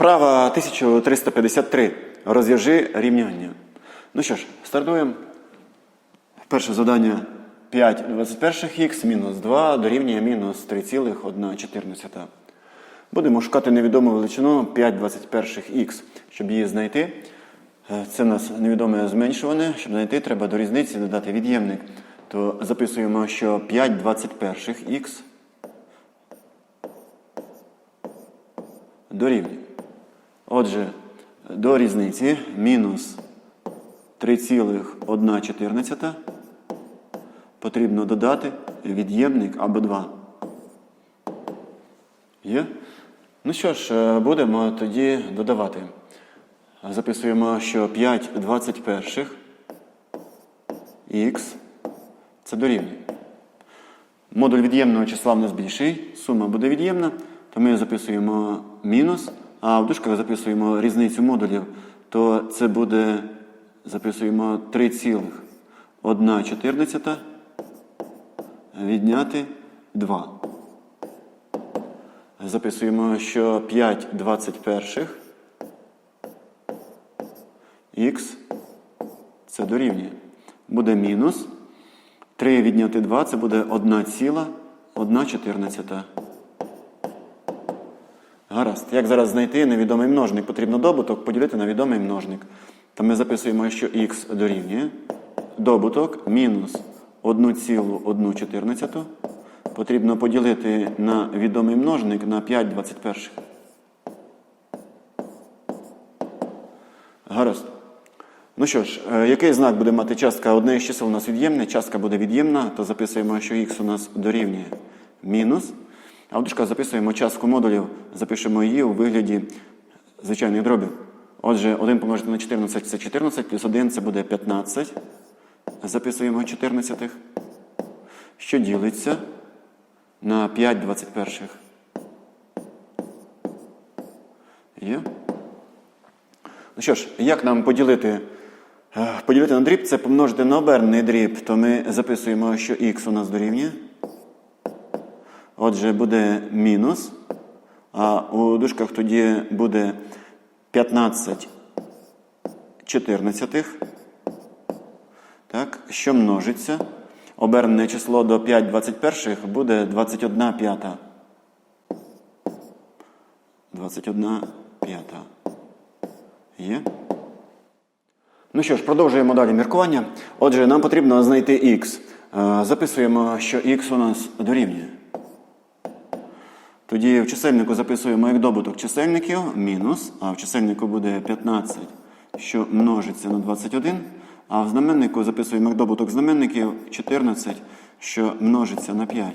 Вправа 1353. Розв'яжи рівняння. Ну що ж, стартуємо. Перше завдання 5 21х мінус 2 дорівнює мінус 3,114. Будемо шукати невідому величину 5 21х. Щоб її знайти, е, це у нас невідоме зменшуване. Щоб знайти, треба до різниці додати від'ємник. То записуємо, що 5 21х дорівнює. Отже, до різниці мінус 3,114 потрібно додати від'ємник або 2. Є? Ну що ж, е, будемо тоді додавати. Записуємо, що 5 21 х це дорівнює. Модуль від'ємного числа в нас більший, сума буде від'ємна, то ми записуємо мінус, а в дужках записуємо різницю модулів, то це буде, записуємо 3,114 відняти 2. Записуємо, що 5 21 х це дорівнює. Буде мінус. 3 відняти 2 це буде 1,114. Гаразд. Як зараз знайти невідомий множник? Потрібно добуток поділити на відомий множник. То ми записуємо, що х дорівнює. Добуток мінус 1,114 потрібно поділити на відомий множник на 5 21. Гаразд. Ну що ж, е, який знак буде мати частка? Одне із чисел у нас від'ємне, частка буде від'ємна, то записуємо, що х у нас дорівнює мінус. А дужках записуємо частку модулів, запишемо її у вигляді звичайних дробів. Отже, 1 помножити на 14 це 14, плюс 1 це буде 15. Записуємо 14. Що ділиться на 5 21. Є? Ну що ж, як нам поділити? Е, Поділити на дріб це помножити на обернений дріб, то ми записуємо, що х у нас дорівнює. Отже, буде мінус. А у дужках тоді буде 15 чотирнадцятих. Так, що множиться? Обернене число до 5 21 буде 21 п'ята. 21 п'ята. Є? Ну що ж, продовжуємо далі міркування. Отже, нам потрібно знайти х. Е, Записуємо, що х у нас дорівнює. Тоді в чисельнику записуємо як добуток чисельників мінус, а в чисельнику буде 15, що множиться на 21. А в знаменнику записуємо як добуток знаменників 14, що множиться на 5.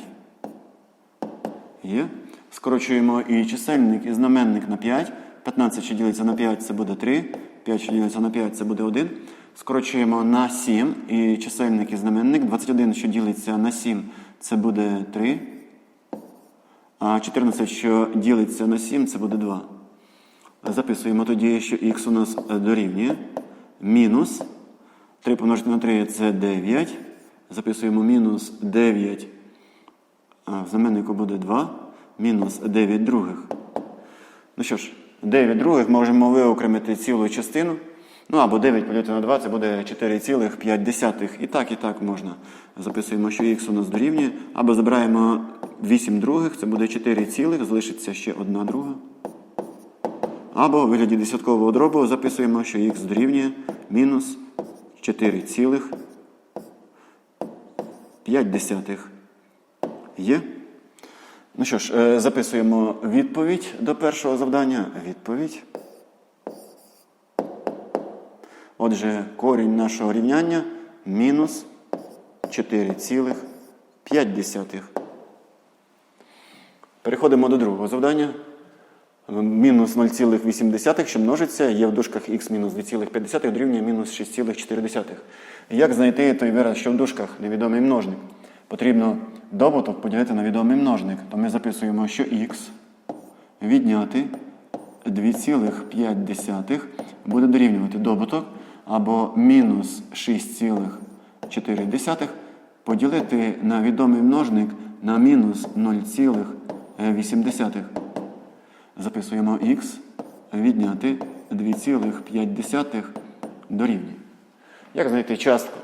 Є. Скорочуємо і чисельник, і знаменник на 5. 15, що ділиться на 5, це буде 3. 5, що ділиться на 5, це буде 1. Скорочуємо на 7 і чисельник і знаменник. 21, що ділиться на 7, це буде 3. А 14, що ділиться на 7, це буде 2. Записуємо тоді, що х у нас дорівнює. Мінус. 3 помножити на 3 це 9. Записуємо мінус 9. А в знаменнику буде 2. Мінус 9 других. Ну що ж, 9 других можемо виокремити цілу частину. Ну або 9 поділити на 2 це буде 4,5. І так, і так можна. Записуємо, що х у нас дорівнює. Або забираємо 8 других, це буде 4 цілих, залишиться ще 1 друга. Або у вигляді десяткового дробу записуємо, що х дорівнює мінус 4 цілих 5 десятих. Є? Ну що ж, е, записуємо відповідь до першого завдання. Відповідь. Отже, корінь нашого рівняння мінус 4,5. Переходимо до другого завдання. Мінус 0,8, що множиться, є в дужках х мінус 2,5 дорівнює мінус 6,4. Як знайти той вираз, що в дужках невідомий множник? Потрібно добуток поділити на відомий множник. То ми записуємо, що х відняти 2,5 буде дорівнювати добуток або мінус 6,4 поділити на відомий множник на мінус 0,8. Записуємо х відняти 2,5 дорівнює. Як знайти частку?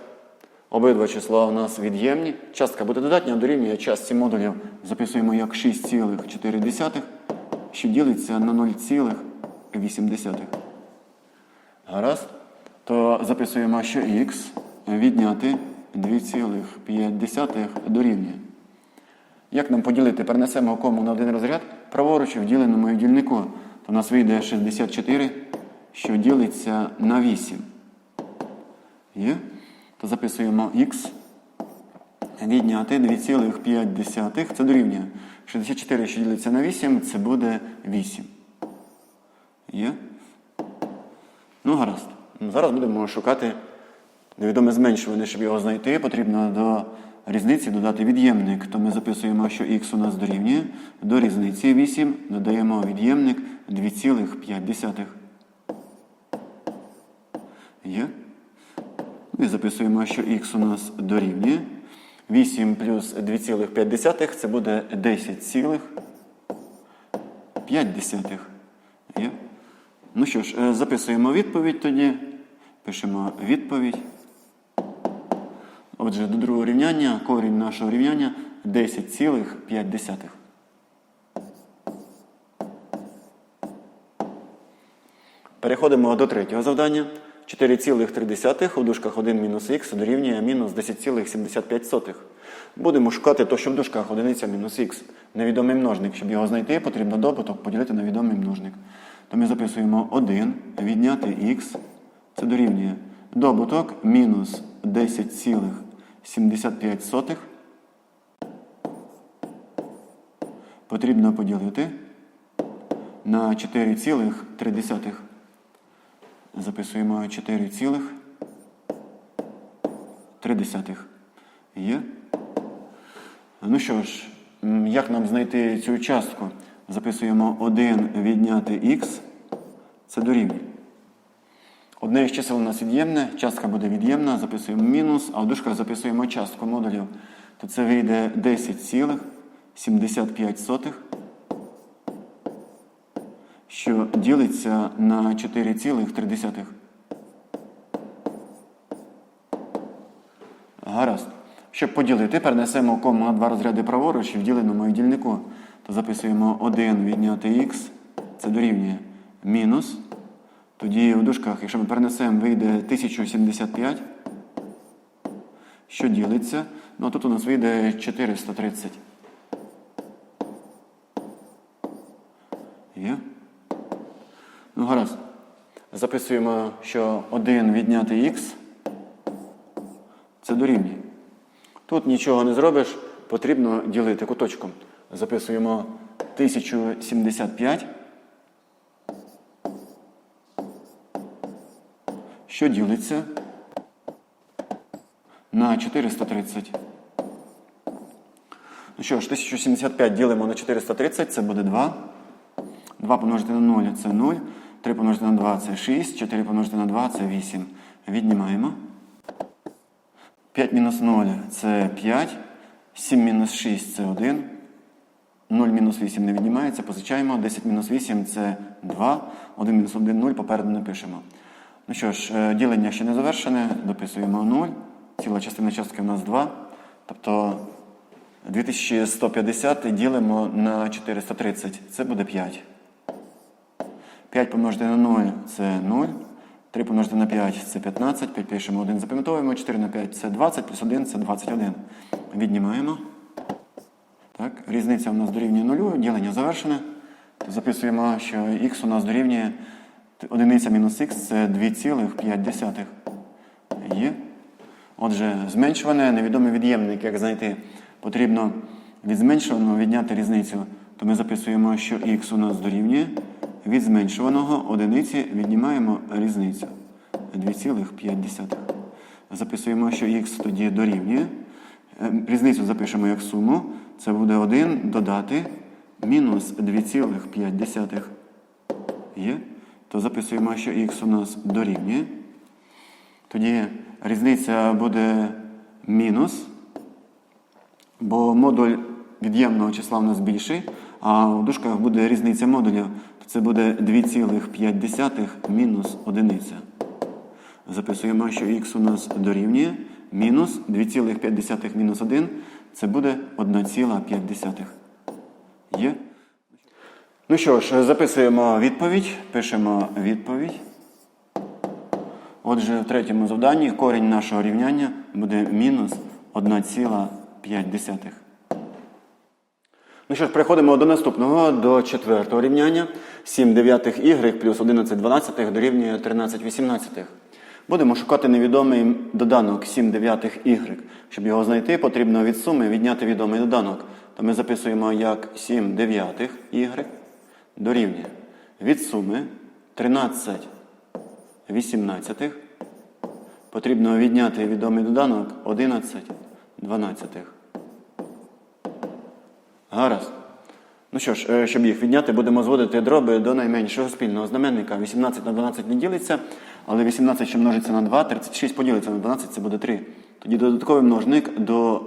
Обидва числа у нас від'ємні. Частка буде додатня, дорівнює частці модулів. Записуємо як 6,4, що ділиться на 0,8. Гаразд. То записуємо, що х відняти 2,5 дорівнює. Як нам поділити? Перенесемо кому на один розряд праворуч в діленому в дільнику. То у нас вийде 64, що ділиться на 8. Є? То записуємо х відняти 2,5. Це дорівнює. 64, що ділиться на 8, це буде 8. Є? Ну, гаразд. Зараз будемо шукати невідоме зменшуване, щоб його знайти. Потрібно до різниці додати від'ємник. То ми записуємо, що х у нас дорівнює. До різниці 8 додаємо від'ємник 2,5. Є? Ну і записуємо, що х у нас дорівнює. 8 плюс 2,5 це буде 10,5. Є? Ну що ж, е, записуємо відповідь тоді. Пишемо відповідь. Отже, до другого рівняння корінь нашого рівняння 10,5. Переходимо до третього завдання. 4,3 у дужках 1 мінус х дорівнює мінус 10,75. Будемо шукати то, що в дужках одиниця мінус х. Невідомий множник. Щоб його знайти, потрібно добуток поділити на відомий множник. То ми записуємо 1 відняти х. Це дорівнює добуток мінус 10,75. Потрібно поділити на 4,3. Записуємо 4,3. Є? Ну що ж, як нам знайти цю частку? Записуємо 1 відняти х. Це дорівнює. Одне із чисел у нас від'ємне, частка буде від'ємна, записуємо мінус, а в дужках записуємо частку модулів. То це вийде 10,75, що ділиться на 4,3. Гаразд. Щоб поділити, перенесемо кому на два розряди праворуч в діленому і дільнику. Записуємо 1 відняти х, це дорівнює мінус. Тоді в дужках, якщо ми перенесемо, вийде 1075, що ділиться. Ну а тут у нас вийде 430. Є? Ну, гаразд. Записуємо, що 1 відняти х це дорівнює. Тут нічого не зробиш, потрібно ділити куточком. Записуємо 1075. Що ділиться на 430. Ну що ж, 1075 ділимо на 430, це буде 2. 2 помножити на 0 це 0. 3 помножити на 2 це 6. 4 помножити на 2 це 8. Віднімаємо. 5 мінус 0 це 5. 7 мінус 6 це 1. 0 мінус 8 не віднімається, позичаємо. 10 мінус 8 це 2. 1 мінус 1 0, попереду не пишемо. Ну що ж, е, ділення ще не завершене, дописуємо 0. Ціла частина частки у нас 2. Тобто 2150 ділимо на 430. Це буде 5. 5 помножити на 0 це 0. 3 помножити на 5 це 15. 5 пишемо 1, запам'ятовуємо. 4 на 5 це 20, плюс 1 це 21. Віднімаємо. Так, Різниця у нас дорівнює 0, ділення завершене. Записуємо, що х у нас дорівнює одиниця мінус х це 2,5. Є. Отже, зменшуване невідомий від'ємник, як знайти, потрібно від зменшуваного відняти різницю. То ми записуємо, що х у нас дорівнює. Від зменшуваного одиниці віднімаємо різницю 2,5. Записуємо, що х тоді дорівнює. Е, Різницю запишемо як суму. Це буде 1 додати мінус 2,5. Є? То записуємо, що х у нас дорівнює. Тоді різниця буде мінус, бо модуль від'ємного числа у нас більший, а в дужках буде різниця модулів. То це буде 2,5 мінус одиниця. Записуємо, що х у нас дорівнює мінус 2,5 мінус 1, це буде 1,5. Є? Ну що ж, записуємо відповідь, пишемо відповідь. Отже, в третьому завданні корінь нашого рівняння буде мінус 1,5. Ну що ж, переходимо до наступного, до четвертого рівняння. 7 дев'ятих y плюс 11 дванадцятих дорівнює 13 вісімнадцятих. Будемо шукати невідомий доданок 7 дев'ятих y. Щоб його знайти, потрібно від суми відняти відомий доданок. То ми записуємо як 7 дев'ятих y дорівнює від суми 13 вісімнадцятих. Потрібно відняти відомий доданок 11 дванадцятих. Гаразд. Ну що ж, е, щоб їх відняти, будемо зводити дроби до найменшого спільного знаменника. 18 на 12 не ділиться, але 18, що множиться на 2, 36 поділиться на 12, це буде 3. Тоді додатковий множник до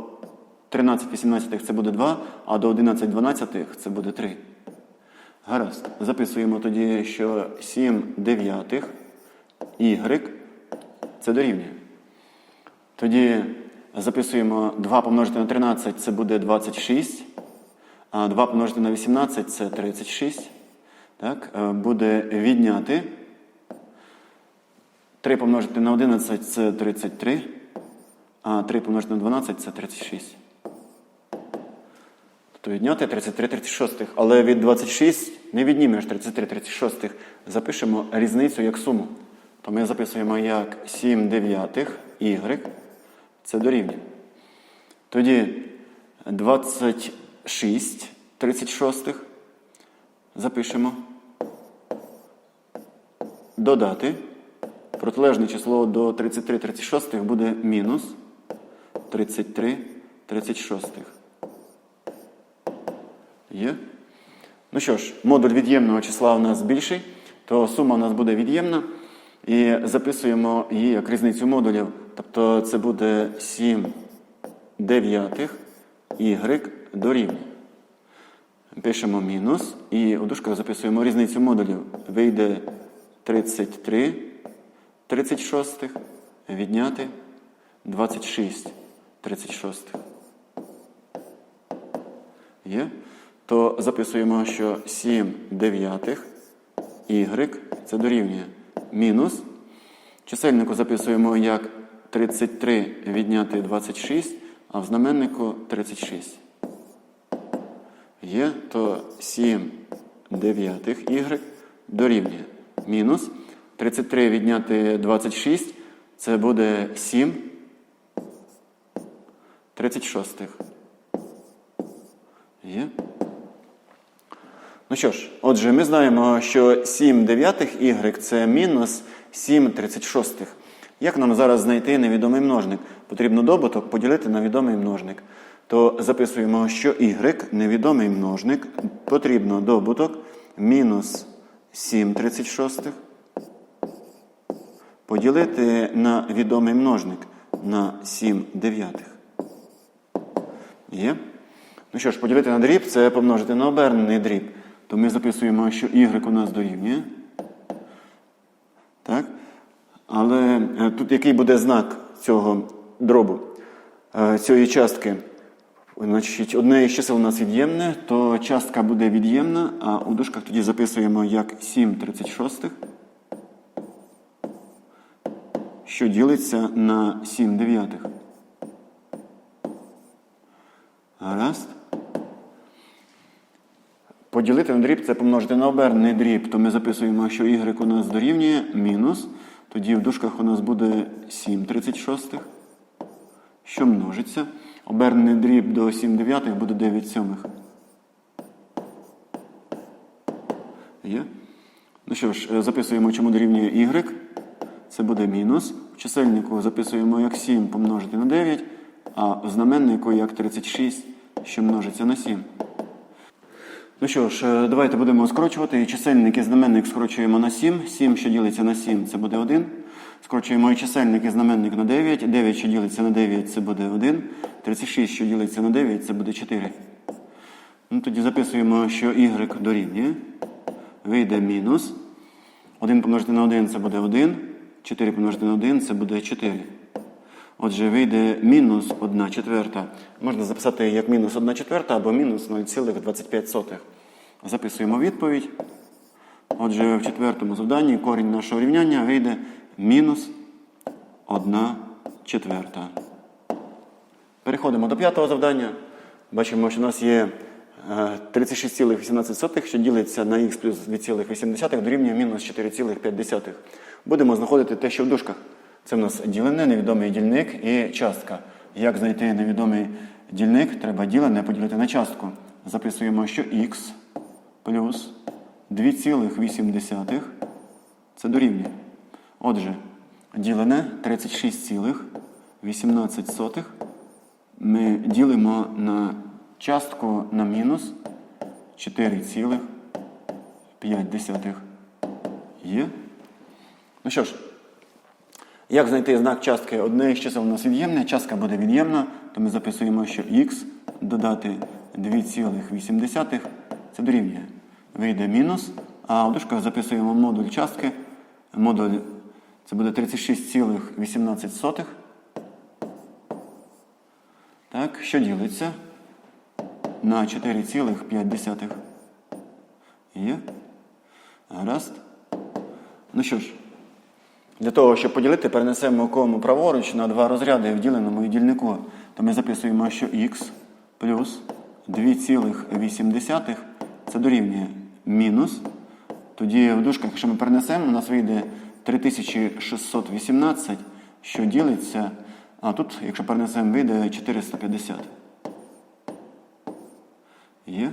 13 18 це буде 2, а до 11 12 це буде 3. Гаразд. Записуємо тоді, що 7 дев'ятих y це дорівнює. Тоді записуємо 2 помножити на 13, це буде 26. А 2 помножити на 18 це 36. Так? е, Буде відняти. 3 помножити на 11 це 33. А 3 помножити на 12 це 36. Тобто відняти 33 36. Але від 26 не віднімеш 33 36. Запишемо різницю як суму. То ми записуємо як 7 дев'ятих y. Це дорівнює. Тоді 26 36 запишемо. Додати. Протилежне число до 33 36 буде мінус 33 36. Є? Ну що ж, модуль від'ємного числа у нас більший, то сума у нас буде від'ємна. І записуємо її як різницю модулів. Тобто це буде 7 дев'ятих y дорівнює. Пишемо мінус і у дужках записуємо різницю модулів. Вийде 33 36 відняти 26 36. Є? То записуємо, що 7 дев'ятих y це дорівнює мінус. Чисельнику записуємо як 33 відняти 26, а в знаменнику 36. Є, то 7 дев'ятих y дорівнює мінус. 33 відняти 26, це буде 7 36. Є? Ну що ж, отже, ми знаємо, що 7 дев'ятих y це мінус 7 36. Як нам зараз знайти невідомий множник? Потрібно добуток поділити на відомий множник. То записуємо, що y невідомий множник, потрібно добуток мінус 7 36 поділити на відомий множник на 7 дев'ятих. Є? Ну що ж, поділити на дріб це помножити на обернений дріб. То ми записуємо, що y у нас дорівнює. Так? Але е, тут який буде знак цього дробу, е, цієї частки? Значить, одне із чисел у нас від'ємне, то частка буде від'ємна, а у дужках тоді записуємо як 7 36, що ділиться на 7 дев'ятих. Гаразд. Поділити на дріб це помножити на обернений дріб, то ми записуємо, що y у нас дорівнює мінус. Тоді в дужках у нас буде 7 36, що множиться. Обернений дріб до 7 дев'ятих буде 9 сьомих. Є? Ну що ж, записуємо, чому дорівнює y. Це буде мінус. В чисельнику записуємо як 7 помножити на 9, а в знаменнику як 36, що множиться на 7. Ну що ж, е, давайте будемо скорочувати. І чисельник і знаменник скорочуємо на 7. 7, що ділиться на 7, це буде 1. Скорочуємо і чисельник і знаменник на 9. 9, що ділиться на 9, це буде 1. 36, що ділиться на 9, це буде 4. Ну, тоді записуємо, що y дорівнює. вийде мінус. 1 помножити на 1 це буде 1. 4 помножити на 1 це буде 4. Отже, вийде мінус 1 четверта. Можна записати як мінус 1 четверта або мінус 0,25. Записуємо відповідь. Отже, в четвертому завданні корінь нашого рівняння вийде мінус 1 четверта. Переходимо до п'ятого завдання. Бачимо, що у нас є е, 36,18, що ділиться на х плюс 2,8 дорівнює мінус 4,5. Будемо знаходити те, що в дужках. Це в нас ділене, невідомий дільник і частка. Як знайти невідомий дільник? Треба ділене поділити на частку. Записуємо, що х плюс 2,8 це дорівнює. Отже, ділене 36,18 ми ділимо на частку на мінус 4,5. Є. Ну що ж, як знайти знак частки? Одне із чисел у нас від'ємне, частка буде від'ємна, то ми записуємо, що х додати 2,8 це дорівнює. Вийде мінус, а дужках записуємо модуль частки. Модуль це буде 36,18. Так, що ділиться на 4,5. Є? Гаразд. Ну що ж, для того, щоб поділити, перенесемо кому праворуч на два розряди в діленому і дільнику. То ми записуємо, що х плюс 2,8 це дорівнює мінус. Тоді в дужках, якщо ми перенесемо, у нас вийде 3618, що ділиться. А тут, якщо перенесемо, вийде 450. Є?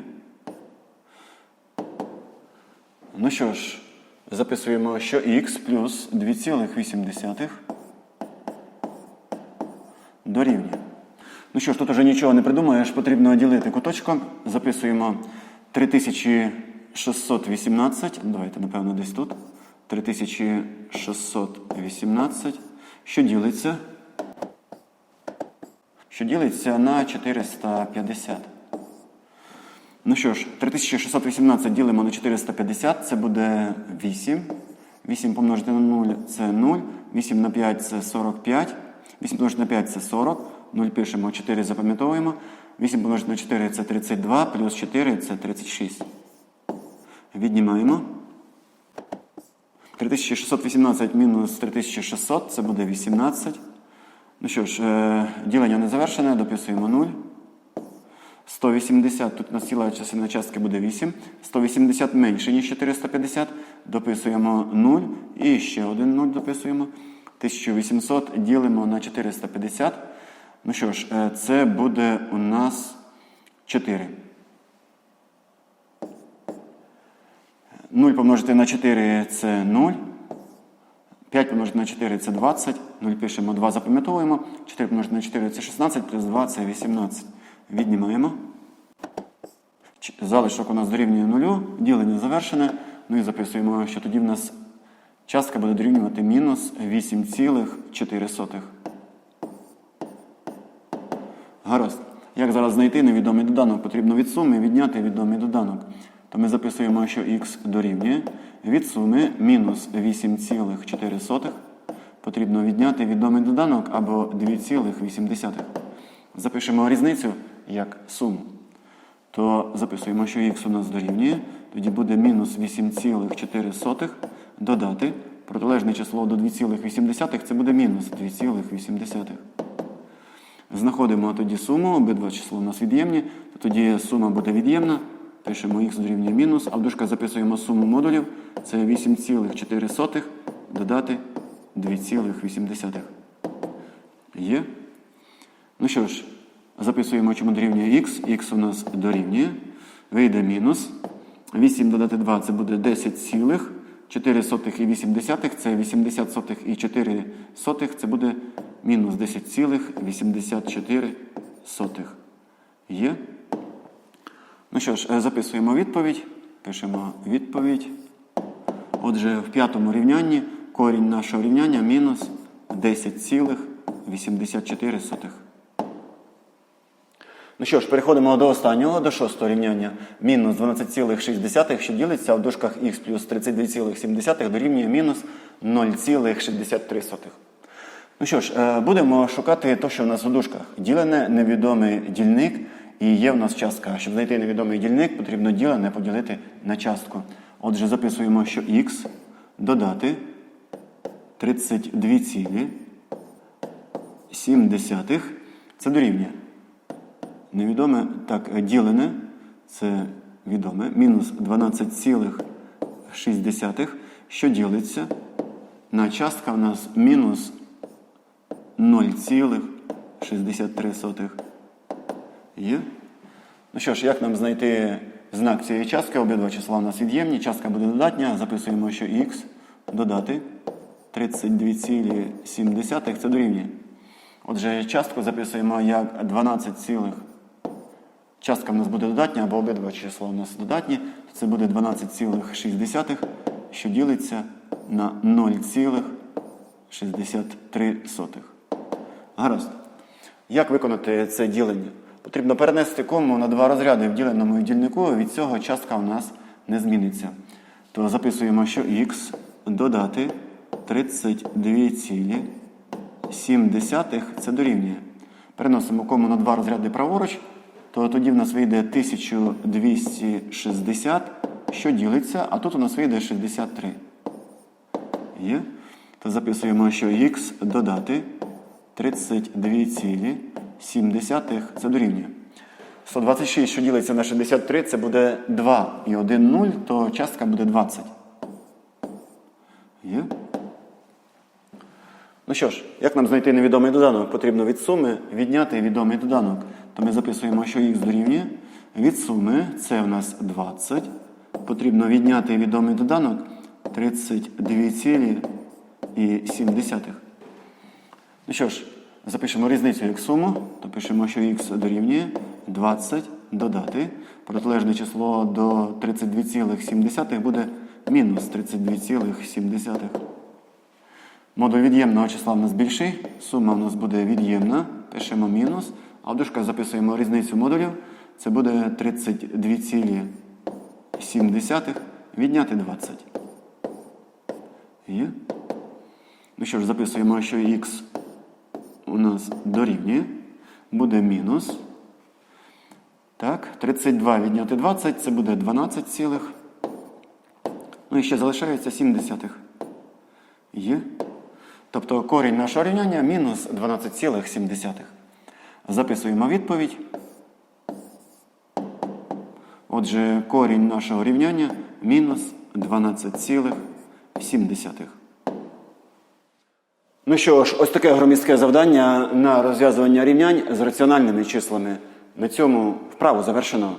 Ну що ж, записуємо, що х плюс 2,8 дорівнює. Ну що ж, тут уже нічого не придумаєш, потрібно ділити куточком. Записуємо 3618. Давайте, напевно, десь тут. 3618. Що ділиться? Що ділиться на 450. Ну що ж, 3618 ділимо на 450, це буде 8. 8 помножити на 0 це 0. 8 на 5 це 45. 8 помножити на 5 це 40. 0 пишемо, 4 запам'ятовуємо. 8 помножити на 4 це 32, плюс 4 це 36. Віднімаємо. 3618 мінус 3600 це буде 18. Ну що ж, е, ділення не завершене, дописуємо 0. 180, тут у нас частина частки буде 8. 180 менше, ніж 450. Дописуємо 0. І ще один 0 дописуємо. 1800 ділимо на 450. Ну що ж, е, це буде у нас 4. 0 помножити на 4 це 0. 5 помножити на 4 це 20. 0 пишемо 2, запам'ятовуємо. 4 помножити на 4 це 16, плюс 2 це 18. Віднімаємо. Залишок у нас дорівнює 0, ділення завершене. Ну і записуємо, що тоді в нас частка буде дорівнювати мінус 8,4. Гаразд. Як зараз знайти невідомий доданок? Потрібно від суми відняти відомий доданок. То ми записуємо, що х дорівнює від суми мінус 8,4. Потрібно відняти відомий доданок або 2,8. Запишемо різницю як суму. То записуємо, що х у нас дорівнює. Тоді буде мінус 8,4 додати. Протилежне число до 2,8 це буде мінус 2,8. Знаходимо тоді суму, обидва числа у нас від'ємні, то тоді сума буде від'ємна. Пишемо х дорівнює мінус, а в дужках записуємо суму модулів. Це 8,4 додати 2,8. Є? Ну що ж, записуємо, чому дорівнює х. х у нас дорівнює. Вийде мінус. 8 додати 2 це буде 10 цілих. 4 сотих і 8 десятих це 80 сотих і 4 сотих це буде мінус 10 цілих 84 сотих. Є? Ну що ж, е, записуємо відповідь. Пишемо відповідь. Отже, в п'ятому рівнянні корінь нашого рівняння мінус 10,84. Ну що ж, переходимо до останнього, до шостого рівняння. Мінус 12,6, що ділиться в дужках х плюс 32,7 дорівнює мінус 0,63. Ну що ж, е, будемо шукати те, що в нас у дужках. Ділене невідомий дільник і є в нас частка. Щоб знайти невідомий дільник, потрібно ділене поділити на частку. Отже, записуємо, що х додати 32,7 це дорівнює. Невідоме, так, ділене, це відоме, мінус 12,6, що ділиться на частка у нас мінус 0,63. Є? Ну що ж, як нам знайти знак цієї частки? Обидва числа у нас від'ємні, частка буде додатня. Записуємо, що х додати 32,7 це дорівнює. Отже, частку записуємо як 12, цілих. Частка в нас буде додатня, або обидва числа у нас додатні. Це буде 12,6, що ділиться на 0,63. Гаразд. Як виконати це ділення? Потрібно перенести кому на два розряди в діленому дільнику, від цього частка у нас не зміниться. То записуємо, що х додати 32,7 це дорівнює. Переносимо кому на два розряди праворуч, то тоді в нас вийде 1260, що ділиться, а тут у нас вийде 63. Є? То записуємо, що х додати 32,7 це дорівнює. 126, що ділиться на 63, це буде 2 і 1 0, то частка буде 20. Є? Ну що ж, як нам знайти невідомий доданок? Потрібно від суми відняти відомий доданок. То ми записуємо, що х дорівнює. Від суми це в нас 20. Потрібно відняти відомий доданок 32,7. Ну що ж, запишемо різницю як суму, то пишемо, що х дорівнює 20 додати. Протилежне число до 32,7 буде мінус 32,7. Модуль від'ємного числа в нас більший, сума в нас буде від'ємна, пишемо мінус, а в дужках записуємо різницю модулів. Це буде 32,7 відняти 20. Є? Ну що ж, записуємо, що х у нас дорівнює, буде мінус. Так, 32 відняти 20, це буде 12 цілих. Ну і ще залишається 7 десятих. Є. Тобто корінь нашого рівняння мінус 12,7. Записуємо відповідь. Отже, корінь нашого рівняння мінус 12,7. Ну що ж, ось таке громістке завдання на розв'язування рівнянь з раціональними числами. На цьому вправу завершено.